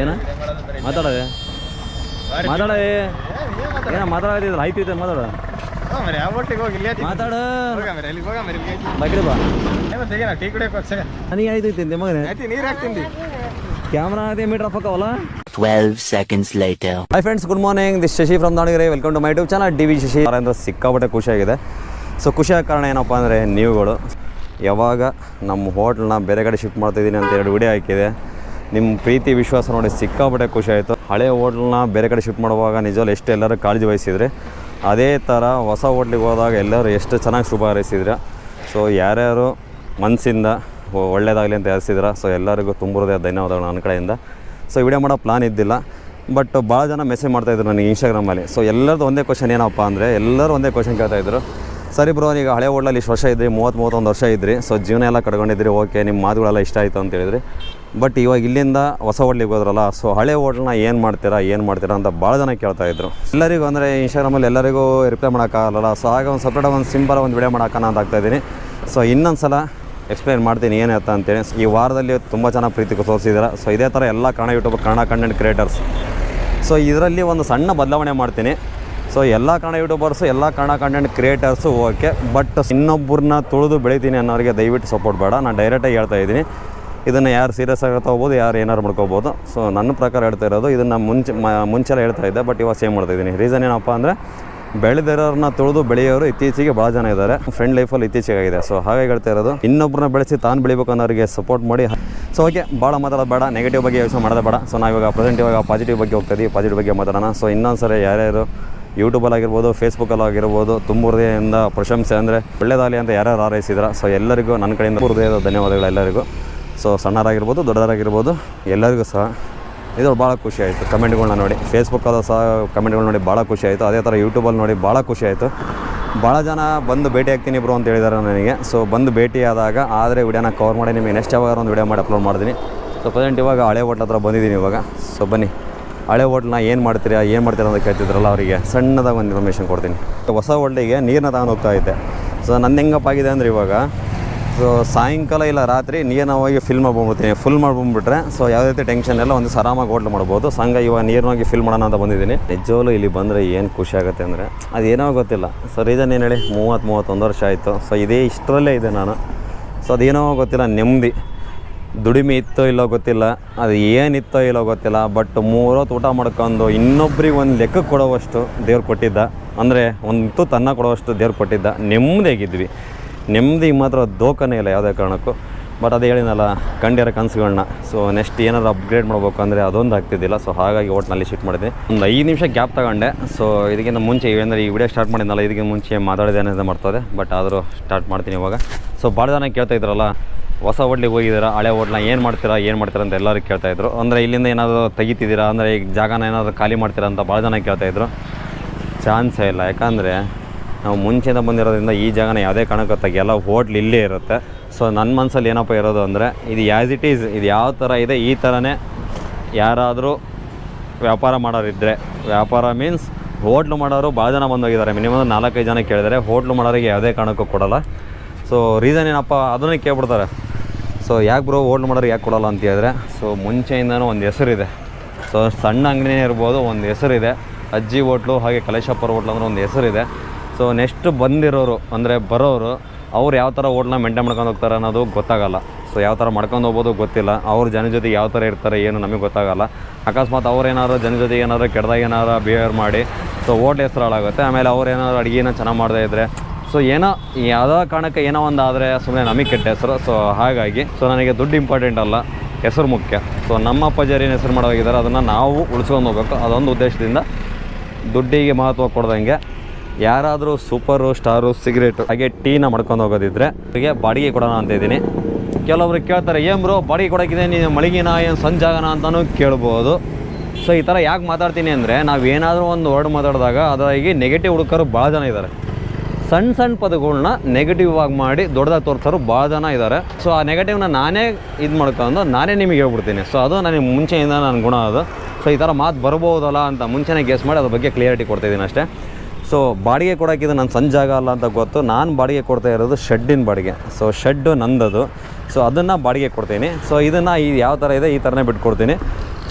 ಏನ? ಮಾತಾಡವೆ ಮಾತಾಡವೆ ಏನ ಮಾತಾಡೋದಿಲ್ಲ ಮಾತಾಡ. ಮಾತಾಡ. ಬಗ್ರಿ ಬಾ. ನನಗೆ ಆಯ್ತು ನೀರು ಹಾಕ್ತೀನಿ ಕ್ಯಾಮ್ರಾ ಅದೇ ಮೀಟರ್ ಪಕ್ಕವಲ್ಲ 12 seconds later. Hi friends good morning this Shashi from Davangere. Welcome to my YouTube channel D V Shashi ಅಂದ್ರೆ ಸಿಕ್ಕಾಪಟ್ಟೆ ಖುಷಿಯಾಗಿದೆ. ಸೊ ಖುಷಿಯಾದ ಕಾರಣ ಏನಪ್ಪಾ ಅಂದ್ರೆ ನೀವುಗಳು ಯಾವಾಗ ನಮ್ಮ ಹೋಟ್ಲನ್ನ ಬೇರೆ ಕಡೆ ಶಿಫ್ಟ್ ಮಾಡ್ತಾಯಿದ್ದೀನಿ ಅಂತ ಎರಡು ವಿಡಿಯೋ ಹಾಕಿದೆ. ನಿಮ್ಮ ಪ್ರೀತಿ, ವಿಶ್ವಾಸ ನೋಡಿ ಸಿಕ್ಕಾಪಟ್ಟೆ ಖುಷಿ ಆಯಿತು. ಹಳೆ ಹೋಟ್ಲನ್ನ ಬೇರೆ ಕಡೆ ಶಿಫ್ಟ್ ಮಾಡುವಾಗ ನಿಜವಲ್ಲ ಎಷ್ಟು ಎಲ್ಲರೂ ಕಾಳಜಿ ವಹಿಸಿದರೆ. ಅದೇ ಥರ ಹೊಸ ಹೋಟ್ಲಿಗೆ ಹೋದಾಗ ಎಲ್ಲರೂ ಎಷ್ಟು ಚೆನ್ನಾಗಿ ಶುಭ ಹಾರೈಸಿದ್ರೆ. ಸೊ ಯಾರ್ಯಾರು ಮನಸ್ಸಿಂದ ಒಳ್ಳೇದಾಗಲಿ ಅಂತ ಹೇಳ್ಸಿದ್ರ ಸೊ ಎಲ್ಲರಿಗೂ ತುಂಬಿರೋದೇ ಧನ್ಯವಾದಗಳು ನನ್ನ ಕಡೆಯಿಂದ. ಸೊ ವಿಡಿಯೋ ಮಾಡೋ ಪ್ಲಾನ್ ಇದ್ದಿಲ್ಲ. ಬಟ್ ಭಾಳ ಜನ ಮೆಸೇಜ್ ಮಾಡ್ತಾಯಿದ್ರು ನನಗೆ ಇನ್ಸ್ಟಾಗ್ರಾಮಲ್ಲಿ ಸೊ ಎಲ್ಲರದ್ದು ಒಂದೇ ಕ್ವಶನ್ ಏನಪ್ಪ ಅಂದರೆ, ಎಲ್ಲರೂ ಒಂದೇ ಕ್ವಶನ್ ಕೇಳ್ತಾಯಿದ್ರು ಸರಿ ಬ್ರೋ ಈಗ ಹಳೆ ಓಡ್ಲಲ್ಲಿ ಇಷ್ಟು ವರ್ಷ ಇದ್ರಿ, ಮೂವತ್ತು ಮೂವತ್ತೊಂದು ವರ್ಷ ಇದ್ರಿ. ಸೊ ಜೀವನ ಎಲ್ಲ ಕಡ್ಕೊಂಡಿದ್ರಿ ಓಕೆ ನಿಮ್ಮ ಮಾತುಗಳೆಲ್ಲ ಇಷ್ಟ ಆಯಿತು ಅಂತ ಹೇಳಿದ್ರಿ. ಬಟ್ ಇವಾಗ ಇಲ್ಲಿಂದ ಹೊಸ ಹೋಟ್ಲಿಗೆ ಹೋದ್ರಲ್ಲ ಸೊ ಹಳೆ ಹೋಟ್ಲನ್ನ ಏನು ಮಾಡ್ತೀರಾ ಏನು ಮಾಡ್ತೀರಾ ಅಂತ ಭಾಳ ಜನ ಕೇಳ್ತಾ ಇದ್ರು. ಎಲ್ಲರಿಗೂ ಅಂದರೆ ಇನ್ಸ್ಟಾಗ್ರಾಮಲ್ಲಿ ಎಲ್ಲರಿಗೂ ರಿಪ್ಲೈ ಮಾಡೋಕ್ಕಾಗಲ್ಲ ಸೊ ಹಾಗೆ ಒಂದು ಸಪ್ರೇಟ್ ಒಂದು ಸಿಂಪಲ್ ಒಂದು ವಿಡಿಯೋ ಮಾಡೋಕ್ಕಾನ ಅಂತ ಆಗ್ತಾಯಿದ್ದೀನಿ ಸೊ ಇನ್ನೊಂದು ಸಲ ಎಕ್ಸ್ಪ್ಲೈನ್ ಮಾಡ್ತೀನಿ ಏನು ಅಂತ ಅಂತೇಳಿ. ಈ ವಾರದಲ್ಲಿ ತುಂಬ ಚೆನ್ನಾಗಿ ಪ್ರೀತಿ ತೋರಿಸಿದ್ದಾರೆ ಸೊ ಇದೇ ಥರ ಎಲ್ಲ Kannada YouTube Kannada content creators so ಇದರಲ್ಲಿ ಒಂದು ಸಣ್ಣ ಬದಲಾವಣೆ ಮಾಡ್ತೀನಿ. ಸೊ ಎಲ್ಲ ಕನ್ನಡ ಯೂಟ್ಯೂಬರ್ಸು ಎಲ್ಲ Kannada content creators okay but ಇನ್ನೊಬ್ಬರನ್ನ ತುಳಿದು ಬೆಳಿತೀನಿ ಅನ್ನೋರಿಗೆ ದಯವಿಟ್ಟು ಸಪೋರ್ಟ್ ಬೇಡ. ನಾನು ಡೈರೆಕ್ಟಾಗಿ ಹೇಳ್ತಾ ಇದ್ದೀನಿ. ಇದನ್ನು ಯಾರು ಸೀರಿಯಸ್ ಆಗಿ ತೊಗೋಬೋದು ಯಾರು ಏನಾರು ಮಾಡ್ಕೋಬೋದು. ಸೊ ನನ್ನ ಪ್ರಕಾರ ಹೇಳ್ತಾ ಇರೋದು, ಇದನ್ನು ಮುಂಚೆ ಮುಂಚೆಲ್ಲ ಹೇಳ್ತಾ ಇದ್ದೆ ಬಟ್ ಇವಾಗ ಸೇಮ್ ಮಾಡ್ತಾ ಇದ್ದೀನಿ. ರೀಸನ್ ಏನಪ್ಪ ಅಂದರೆ ಬೆಳೆದಿರೋರನ್ನ ತುಳಿದು ಬೆಳೆಯೋರು ಇತ್ತೀಚೆಗೆ ಭಾಳ ಜನ ಇದ್ದಾರೆ. ಫ್ರೆಂಡ್ ಲೈಫಲ್ಲಿ ಇತ್ತೀಚೆಗೆ ಆಗಿದೆ. ಸೊ ಹಾಗಾಗಿ ಹೇಳ್ತಾ ಇರೋದು ಇನ್ನೊಬ್ಬರನ್ನ ಬೆಳೆಸಿ ತಾನು ಬೆಳಿಬೇಕು ಅನ್ನೋರಿಗೆ ಸಪೋರ್ಟ್ ಮಾಡಿ. ಸೊ ಓಕೆ ಭಾಳ ಮಾತಾಡೋದು ಬೇಡ ನೆಗೆಟಿವ್ ಬಗ್ಗೆ ಯೋಚನೆ ಮಾಡೋದು ಬೇಡ. ಸೊ ಇವಾಗ ಪ್ರೆಸೆಂಟ್ ಇವಾಗ ಪಾಸಿಟಿವ್ ಬಗ್ಗೆ ಹೋಗ್ತೀವಿ ಪಾಸಿಟಿವ್ ಬಗ್ಗೆ ಮಾತಾಡೋಣ. ಸೊ ಇನ್ನೊಂದು ಸರಿ ಯಾರ್ಯಾರು ಯೂಟ್ಯೂಬಲ್ಲಿ ಆಗಿರ್ಬೋದು ಫೇಸ್ಬುಕ್ಕಲ್ಲಿ ಆಗಿರ್ಬೋದು, ತುಂಬ ಹೃದಯದಿಂದ ಪ್ರಶಂಸೆ ಅಂದರೆ ಒಳ್ಳೆಯದಾಗಲಿ ಅಂತ ಯಾರ್ಯಾರು ಆರೈಸಿದ್ರೆ ಸೊ ಎಲ್ಲರಿಗೂ ನನ್ನ ಕಡೆಯಿಂದ ಹೃದಯದ ಧನ್ಯವಾದಗಳು ಎಲ್ಲರಿಗೂ. ಸೊ ಸಣ್ಣರಾಗಿರ್ಬೋದು ದೊಡ್ಡದಾಗಿರ್ಬೋದು, ಎಲ್ಲರಿಗೂ ಸಹ ಇದು ಭಾಳ ಖುಷಿ ಆಯಿತು. ಕಮೆಂಟ್ಗಳನ್ನ ನೋಡಿ ಫೇಸ್ಬುಕ್ಕಲ್ಲೂ ಸಹ ಕಮೆಂಟ್ಗಳು ನೋಡಿ ಭಾಳ ಖುಷಿ ಆಯಿತು. ಅದೇ ಥರ ಯೂಟ್ಯೂಬಲ್ಲಿ ನೋಡಿ ಭಾಳ ಖುಷಿ ಆಯಿತು. ಭಾಳ ಜನ ಬಂದು ಭೇಟಿ ಆಗ್ತೀನಿ ಬ್ರೋ ಅಂತ ಹೇಳಿದ್ದಾರೆ ನನಗೆ. ಸೊ ಬಂದು ಭೇಟಿ ಆದಾಗ, ಆದರೆ ವಿಡಿಯೋನ ಕವರ್ ಮಾಡಿ ನಿಮಗೆ ನೆಕ್ಸ್ಟ್ ಯಾವಾಗ ಒಂದು ವಿಡಿಯೋ ಮಾಡಿ ಅಪ್ಲೋಡ್ ಮಾಡ್ತೀನಿ. ಸೊ ಪ್ರೆಸೆಂಟ್ ಇವಾಗ ಹಳೆ ಹೋಟ್ಲ ಹತ್ರ ಬಂದಿದ್ದೀನಿ ಇವಾಗ. ಸೊ ಬನ್ನಿ. ಹಳೆ ಹೋಟ್ಲನ್ನ ಏನು ಮಾಡ್ತೀರಾ ಏನು ಮಾಡ್ತೀರಾ ಅಂತ ಕೇಳ್ತಿದ್ರಲ್ಲ ಅವರಿಗೆ ಸಣ್ಣದಾಗಿ ಒಂದು ಇನ್ಫಾರ್ಮೇಷನ್ ಕೊಡ್ತೀನಿ. ಹೊಸ ಹೋಟ್ಲಿಗೆ ನೀರನ್ನ ತಗೊಂಡು ಹೋಗ್ತಾ ಇದ್ದೆ. ಸೊ ನನ್ನ ಹೆಂಗಪ್ಪ ಆಗಿದೆ ಅಂದರೆ ಇವಾಗ ಸೊ ಸಾಯಂಕಾಲ ಇಲ್ಲ ರಾತ್ರಿ ನೀರನ್ನ ಹೋಗಿ ಫಿಲ್ ಮಾಡ್ಕೊಂಡ್ಬಿಡ್ತೀನಿ. ಫುಲ್ ಮಾಡ್ಕೊಂಡ್ಬಿಟ್ರೆ ಸೊ ಯಾವುದೇ ರೀತಿ ಟೆನ್ಷನ್ ಎಲ್ಲ ಒಂದು ಆರಾಮಾಗಿ ಹೋಟ್ಲು ಮಾಡ್ಬೋದು. ಸಂಘ ಇವಾಗ ನೀರನ್ನ ಹೋಗಿ ಫಿಲ್ ಮಾಡೋಣ ಅಂತ ಬಂದಿದ್ದೀನಿ. ನಿಜವಾಗ್ಲೂ ಇಲ್ಲಿ ಬಂದರೆ ಏನು ಖುಷಿ ಆಗುತ್ತೆ ಅಂದರೆ ಅದೇನೋ ಗೊತ್ತಿಲ್ಲ. ಸೊ ರೀಸನ್ ಏನು ಹೇಳಿ? ಮೂವತ್ತು, ಮೂವತ್ತೊಂದು ವರ್ಷ ಆಯಿತು. ಸೊ ಇದೇ ಇಷ್ಟರಲ್ಲೇ ಇದೆ ನಾನು. ಸೊ ಅದೇನೋ ಗೊತ್ತಿಲ್ಲ, ನೆಮ್ಮದಿ. ದುಡಿಮೆ ಇತ್ತೋ ಇಲ್ಲೋ ಗೊತ್ತಿಲ್ಲ. ಅದು ಏನಿತ್ತೋ ಇಲ್ಲೋ ಗೊತ್ತಿಲ್ಲ. ಬಟ್ ಮೂರೊತ್ತು ಊಟ ಮಾಡ್ಕೊಂಡು ಇನ್ನೊಬ್ರಿಗೆ ಒಂದು ಲೆಕ್ಕ ಕೊಡೋವಷ್ಟು ದೇವ್ರು ಕೊಟ್ಟಿದ್ದ. ಅಂದರೆ ಒಂದು ತನ್ನ ಕೊಡುವಷ್ಟು ದೇವ್ರು ಕೊಟ್ಟಿದ್ದ. ನೆಮ್ಮದಿಯಾಗಿದ್ವಿ. ನೆಮ್ಮದಿ ಮಾತ್ರ ದೋಖನೇ ಇಲ್ಲ ಯಾವುದೇ ಕಾರಣಕ್ಕೂ. ಬಟ್ ಅದು ಹೇಳಿನಲ್ಲ ಕಂಡಿರೋ ಕನಸುಗಳನ್ನ ಸೊ ನೆಕ್ಸ್ಟ್ ಏನಾದ್ರು ಅಪ್ಗ್ರೇಡ್ ಮಾಡಬೇಕು ಅಂದರೆ ಅದೊಂದು ಆಗ್ತಿದ್ದಿಲ್ಲ. ಸೊ ಹಾಗಾಗಿ ಓಟ್ನಲ್ಲಿ ಶಿಫ್ಟ್ ಮಾಡಿದೆ. ಒಂದು ಐದು ನಿಮಿಷ ಗ್ಯಾಪ್ ತಗೊಂಡೆ. ಸೊ ಇದಕ್ಕಿಂತ ಮುಂಚೆ ಏನಂದರೆ ಈ ವಿಡಿಯೋ ಸ್ಟಾರ್ಟ್ ಮಾಡಿದ್ನಲ್ಲ ಇದಕ್ಕೆ ಮುಂಚೆ ಮಾತಾಡಿದೆ ಅನ್ನೋದು ಮಾಡ್ತದೆ ಬಟ್ ಆದರೂ ಸ್ಟಾರ್ಟ್ ಮಾಡ್ತೀನಿ ಇವಾಗ. ಸೊ ಭಾಳ ಜನ ಕೇಳ್ತಾ ಇದ್ರಲ್ಲ, ಹೊಸ ಹೋಟ್ಲಿಗೆ ಹೋಗಿದ್ದೀರಾ? ಹಳೆ ಹೋಟ್ಲನ್ನ ಏನು ಮಾಡ್ತೀರಾ? ಏನು ಮಾಡ್ತೀರಾ ಅಂತ ಎಲ್ಲರೂ ಕೇಳ್ತಾಯಿದ್ರು ಅಂದರೆ ಇಲ್ಲಿಂದ ಏನಾದರೂ ತೆಗಿತಿದ್ದೀರಾ? ಅಂದರೆ ಈಗ ಜಾಗನ ಏನಾದರೂ ಖಾಲಿ ಮಾಡ್ತೀರಾ ಅಂತ ಭಾಳ ಜನ ಕೇಳ್ತಾಯಿದ್ರು ಚಾನ್ಸೇ ಇಲ್ಲ. ಯಾಕಂದರೆ ನಾವು ಮುಂಚೆಯಿಂದ ಬಂದಿರೋದ್ರಿಂದ ಈ ಜಾಗನ ಯಾವುದೇ ಕಾರಣಕ್ಕೂ ತೆಗಿಯಲ್ಲ ಹೋಟ್ಲ್ ಇಲ್ಲೇ ಇರುತ್ತೆ. ಸೊ ನನ್ನ ಮನಸ್ಸಲ್ಲಿ ಏನಪ್ಪ ಇರೋದು ಅಂದರೆ, ಇದು ಯಾಸ್ ಇಟ್ ಈಸ್ ಇದು ಯಾವ ಥರ ಇದೆ, ಈ ಥರನೇ ಯಾರಾದರೂ ವ್ಯಾಪಾರ ಮಾಡೋರಿದ್ದರೆ ವ್ಯಾಪಾರ ಮೀನ್ಸ್ ಹೋಟ್ಲು ಮಾಡೋರು ಭಾಳ ಜನ ಬಂದೋಗಿದ್ದಾರೆ. ಮಿನಿಮಮ್ ನಾಲ್ಕೈದು ಜನ ಕೇಳಿದರೆ ಹೋಟ್ಲು ಮಾಡೋರಿಗೆ ಯಾವುದೇ ಕಾರಣಕ್ಕೂ ಕೊಡೋಲ್ಲ. ಸೊ ರೀಸನ್ ಏನಪ್ಪ, ಅದನ್ನೇ ಕೇಳ್ಬಿಡ್ತಾರೆ. ಸೊ ಯಾಕೆ ಬ್ರೋ ಹೋಟ್ಲು ಮಾಡೋರು ಯಾಕೆ ಕೊಡೋಲ್ಲ ಅಂತ ಹೇಳಿದ್ರೆ ಸೊ ಮುಂಚೆಯಿಂದನೂ ಒಂದು ಹೆಸರಿದೆ. ಸೊ ಸಣ್ಣ ಅಂಗಡಿನೇ ಇರ್ಬೋದು, ಒಂದು ಹೆಸರಿದೆ. ಅಜ್ಜಿ ಹೋಟ್ಲು ಹಾಗೆ ಕಲೇಶಪ್ಪರ ಹೋಟ್ಲು ಅಂದ್ರೆ ಒಂದು ಹೆಸರಿದೆ. ಸೊ ನೆಕ್ಸ್ಟ್ ಬಂದಿರೋರು, ಅಂದರೆ ಬರೋರು, ಅವ್ರು ಯಾವ ಥರ ಹೋಟ್ಲನ್ನ ಮೇಂಟೈನ್ ಮಾಡ್ಕೊಂಡು ಹೋಗ್ತಾರೆ ಅನ್ನೋದು ಗೊತ್ತಾಗಲ್ಲ. ಸೊ ಯಾವ ಥರ ಮಾಡ್ಕೊಂಡು ಹೋಗ್ಬೋದು ಗೊತ್ತಿಲ್ಲ. ಅವ್ರ ಜನ ಜೊತೆ ಯಾವ ಥರ ಇರ್ತಾರೆ, ಏನು ನಮಗೆ ಗೊತ್ತಾಗಲ್ಲ. ಅಕಸ್ಮಾತ್ ಅವ್ರು ಏನಾದ್ರು ಜನ ಜೊತೆ ಏನಾದ್ರು ಕೆಡ್ದಾಗ ಏನಾದ್ರು ಬಿಹೇವ್ ಮಾಡಿ ಸೊ ಹೋಟ್ಲ್ ಹೆಸರು ಹಾಳಾಗುತ್ತೆ ಆಮೇಲೆ ಅವ್ರು ಏನಾದ್ರು ಅಡುಗೆನ ಚೆನ್ನಾಗಿ ಮಾಡದೇ ಇದ್ದರೆ ಸೊ ಏನೋ, ಯಾವುದೋ ಕಾರಣಕ್ಕೆ ಏನೋ ಒಂದು ಆದರೆ ಸುಮ್ಮನೆ ನಮಗೆ ಕೆಟ್ಟ ಹೆಸರು. ಸೊ ಹಾಗಾಗಿ ಸೊ ನನಗೆ ದುಡ್ಡು ಇಂಪಾರ್ಟೆಂಟ್ ಅಲ್ಲ, ಹೆಸರು ಮುಖ್ಯ. ಸೊ ನಮ್ಮ ಅಪ್ಪಾಜಿ ಏನು ಹೆಸರು ಮಾಡೋಗಿದ್ದಾರೆ ಅದನ್ನು ನಾವು ಉಳಿಸ್ಕೊಂಡು ಹೋಗ್ಬೇಕು. ಅದೊಂದು ಉದ್ದೇಶದಿಂದ ದುಡ್ಡಿಗೆ ಮಹತ್ವ ಕೊಡ್ದಂಗೆ ಯಾರಾದರೂ ಸೂಪರು, ಸ್ಟಾರು, ಸಿಗರೇಟು, ಹಾಗೆ ಟೀನ ಮಾಡ್ಕೊಂಡು ಹೋಗೋದಿದ್ರೆ ಅವರಿಗೆ ಬಾಡಿಗೆ ಕೊಡೋಣ ಅಂತ ಇದ್ದೀನಿ. ಕೆಲವರು ಕೇಳ್ತಾರೆ, ಏನು ಬ್ರೋ, ಬಾಡಿಗೆ ಕೊಡೋಕ್ಕಿದೆ ನೀನು ಮಳಿಗೆನ ಏನು ಸಂಜಾಗನ ಅಂತಲೂ ಕೇಳ್ಬೋದು. ಸೊ ಈ ಥರ ಯಾಕೆ ಮಾತಾಡ್ತೀನಿ ಅಂದರೆ, ನಾವು ಏನಾದರೂ ಒಂದು ವರ್ಡ್ ಮಾತಾಡಿದಾಗ ಅದಾಗಿ ನೆಗೆಟಿವ್ ಹುಡುಕರು ಭಾಳ ಜನ ಇದ್ದಾರೆ ಸಣ್ಣ ಸಣ್ಣ ಪದಗಳನ್ನ ನೆಗೆಟಿವ್ ಆಗಿ ಮಾಡಿ ದೊಡ್ಡದಾಗಿ ತೋರಿಸೋರು ಭಾಳ ಜನ ಇದ್ದಾರೆ ಸೊ ಆ ನೆಗೆಟಿವ್ನ ನಾನೇ ಇದು ಮಾಡ್ಕೊಂಡು ನಾನೇ ನಿಮಗೆ ಹೇಳ್ಬಿಡ್ತೀನಿ. ಸೊ ಅದು ನನಗೆ ಮುಂಚೆಯಿಂದ ನನ್ನ ಗುಣ ಅದು. ಸೊ ಈ ಥರ ಮಾತು ಬರ್ಬೋದಲ್ಲ ಅಂತ ಮುಂಚೆನೇ ಗೆಸ್ ಮಾಡಿ ಅದ್ರ ಬಗ್ಗೆ ಕ್ಲಿಯರಿಟಿ ಕೊಡ್ತಿದ್ದೀನಿ ಅಷ್ಟೇ. ಸೊ ಬಾಡಿಗೆ ಕೊಡೋಕ್ಕಿದು ನನ್ನ ಸಂಜೆ ಆಗಲ್ಲ ಅಂತ ಗೊತ್ತು. ನಾನು ಬಾಡಿಗೆ ಕೊಡ್ತಾ ಇರೋದು ಶೆಡ್ಡಿನ ಬಾಡಿಗೆ. So shed ನಂದದು. ಸೊ ಅದನ್ನು ಬಾಡಿಗೆ ಕೊಡ್ತೀನಿ. ಸೊ ಇದನ್ನು ಈ ಯಾವ ಥರ ಇದೆ ಈ ಥರನೇ ಬಿಟ್ಕೊಡ್ತೀನಿ.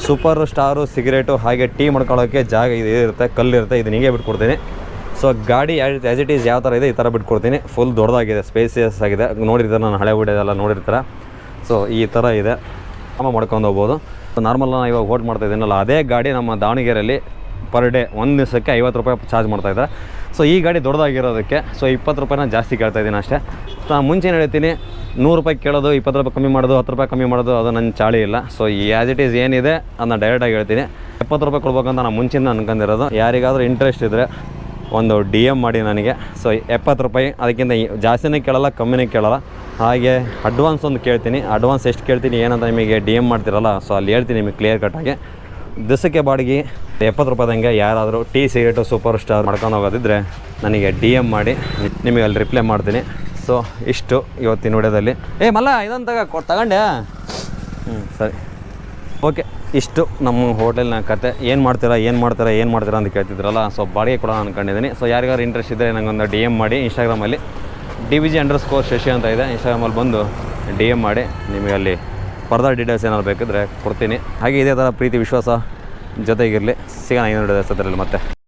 ಸೂಪರ್ ಸ್ಟಾರು ಸಿಗರೇಟು ಹಾಗೆ ಟೀ ಮಾಡ್ಕೊಳ್ಳೋಕ್ಕೆ ಜಾಗ ಇದು ಇರುತ್ತೆ ಕಲ್ಲಿರುತ್ತೆ ಇದನ್ನ ಹೀಗೆ ಬಿಟ್ಕೊಡ್ತೀನಿ. ಸೊ ಗಾಡಿ ಆ್ಯಸ್ ಇಟ್ ಈಸ್ ಯಾವ ಥರ ಇದೆ ಈ ಥರ ಬಿಟ್ಕೊಡ್ತೀನಿ. ಫುಲ್ ದೊಡ್ಡದಾಗಿದೆ ಸ್ಪೇಸಿಯಸ್ ಆಗಿದೆ. ನೋಡಿರ್ತಾರೆ ನಾನು ಹಳೆ ವಿಡಿಯೋದೆಲ್ಲ ನೋಡಿರ್ತಾರೆ. ಸೊ ಈ ಥರ ಇದೆ. ಆಮ ಮಾಡ್ಕೊಂಡು ಹೋಗ್ಬೋದು. ನಾರ್ಮಲ್ ನಾನು ಇವಾಗ ಓಟ್ ಮಾಡ್ತಾ ಇದ್ದೀನಲ್ಲ, ಅದೇ ಗಾಡಿ ನಮ್ಮ ದಾವಣಗೆರೆಯಲ್ಲಿ ಪರ್ ಡೇ ಒಂದು ದಿವಸಕ್ಕೆ ಐವತ್ತು ರೂಪಾಯಿ ಚಾರ್ಜ್ ಮಾಡ್ತಾಯಿದ್ದಾರೆ ಸೊ ಈ ಗಾಡಿ ದೊಡ್ಡದಾಗಿರೋದಕ್ಕೆ ಸೊ ಇಪ್ಪತ್ತು ರೂಪಾಯಿನ ಜಾಸ್ತಿ ಕೇಳ್ತಾ ಇದ್ದೀನಿ ಅಷ್ಟೇ. ನಾನು ಮುಂಚೆ ಏನು ಹೇಳ್ತೀನಿ, ನೂರು ರೂಪಾಯಿ ಕೇಳೋದು, ಇಪ್ಪತ್ತು ರೂಪಾಯಿ ಕಮ್ಮಿ ಮಾಡೋದು, ಹತ್ತು ರೂಪಾಯಿ ಕಮ್ಮಿ ಮಾಡೋದು, ಅದು ನನ್ನ ಚಾಳಿ ಇಲ್ಲ. ಸೊ ಆ್ಯಸ್ ಇಟ್ ಈಸ್ ಏನಿದೆ, ಅದನ್ನ ಡೈರೆಕ್ಟಾಗಿ ಹೇಳ್ತೀನಿ. ಎಪ್ಪತ್ತು ರೂಪಾಯಿ ಕೊಡ್ಬೇಕಂತ ನಾನು ಮುಂಚಿಂದ ಅನ್ಕೊಂಡಿರೋದು. ಯಾರಿಗಾದರೂ ಇಂಟ್ರೆಸ್ಟ್ ಇದ್ದರೆ ಒಂದು ಡಿ ಎಂ ಮಾಡಿ ನನಗೆ. ಸೊ ಎಪ್ಪತ್ತು ರೂಪಾಯಿ, ಅದಕ್ಕಿಂತ ಜಾಸ್ತಿನೇ ಕೇಳಲ್ಲ, ಕಮ್ಮಿನೇ ಕೇಳಲ್ಲ. ಹಾಗೆ ಅಡ್ವಾನ್ಸ್ ಒಂದು ಕೇಳ್ತೀನಿ. ಅಡ್ವಾನ್ಸ್ ಎಷ್ಟು ಕೇಳ್ತೀನಿ, ಏನಂತ ನಿಮಗೆ ಡಿ ಎಂ ಮಾಡ್ತಿರಲ್ಲ ಸೊ ಅಲ್ಲಿ ಹೇಳ್ತೀನಿ ನಿಮಗೆ ಕ್ಲಿಯರ್ ಕಟ್ಟಾಗಿ ದಿವಸಕ್ಕೆ ಬಾಡಿಗೆ ಎಪ್ಪತ್ತು ರೂಪಾಯಿದಂಗೆ ಯಾರಾದರೂ ಟೀ, ಸಿಗರೇಟು, ಸೂಪರ್ ಸ್ಟಾರ್ ಮಾಡ್ಕೊಂಡು ಹೋಗೋದಿದ್ರೆ ನನಗೆ ಡಿ ಎಂ ಮಾಡಿ ನಿಮಗೆ ಅಲ್ಲಿ ರಿಪ್ಲೈ ಮಾಡ್ತೀನಿ. ಸೊ, ಇಷ್ಟು ಇವತ್ತಿನ ವಿಡಿಯೋದಲ್ಲಿ. ಏ, ಮಲ್ಲ, ಇದೊಂದು ತಗ ಕೊ ತಗೊಂಡೆ. ಹ್ಞೂ ಸರಿ. ಓಕೆ, ಇಷ್ಟು ನಮ್ಮ ಹೋಟೆಲ್ನ ಕತೆ. ಏನು ಮಾಡ್ತೀರಾ ಏನು ಮಾಡ್ತೀರಾ ಏನು ಮಾಡ್ತೀರಾ ಅಂತ ಕೇಳ್ತಿದ್ರಲ್ಲ, ಸೊ ಬಾಡಿಗೆ ಕೊಡೋಣ ಅಂದ್ಕೊಂಡಿದ್ದೀನಿ ಸೊ ಯಾರಿಗಾರು ಇಂಟ್ರೆಸ್ಟ್ ಇದ್ದರೆ ನನಗೊಂದು ಡಿ ಎಂ ಮಾಡಿ ಇನ್ಸ್ಟಾಗ್ರಾಮಲ್ಲಿ D V G underscore Shashi ಅಂತ ಇದೆ. ಇನ್ಸ್ಟಾಗ್ರಾಮಲ್ಲಿ ಬಂದು ಡಿ ಎಂ ಮಾಡಿ, ನಿಮಗೆ ಅಲ್ಲಿ ಫರ್ದರ್ ಡೀಟೇಲ್ಸ್ ಏನಾದ್ರು ಬೇಕಿದ್ರೆ ಕೊಡ್ತೀನಿ. ಹಾಗೆ ಇದೇ ಥರ ಪ್ರೀತಿ ವಿಶ್ವಾಸ ಜೊತೆಗಿರಲಿ. ಸಿಗೋಣ ಇನ್ನೊಂದು ಮತ್ತೆ.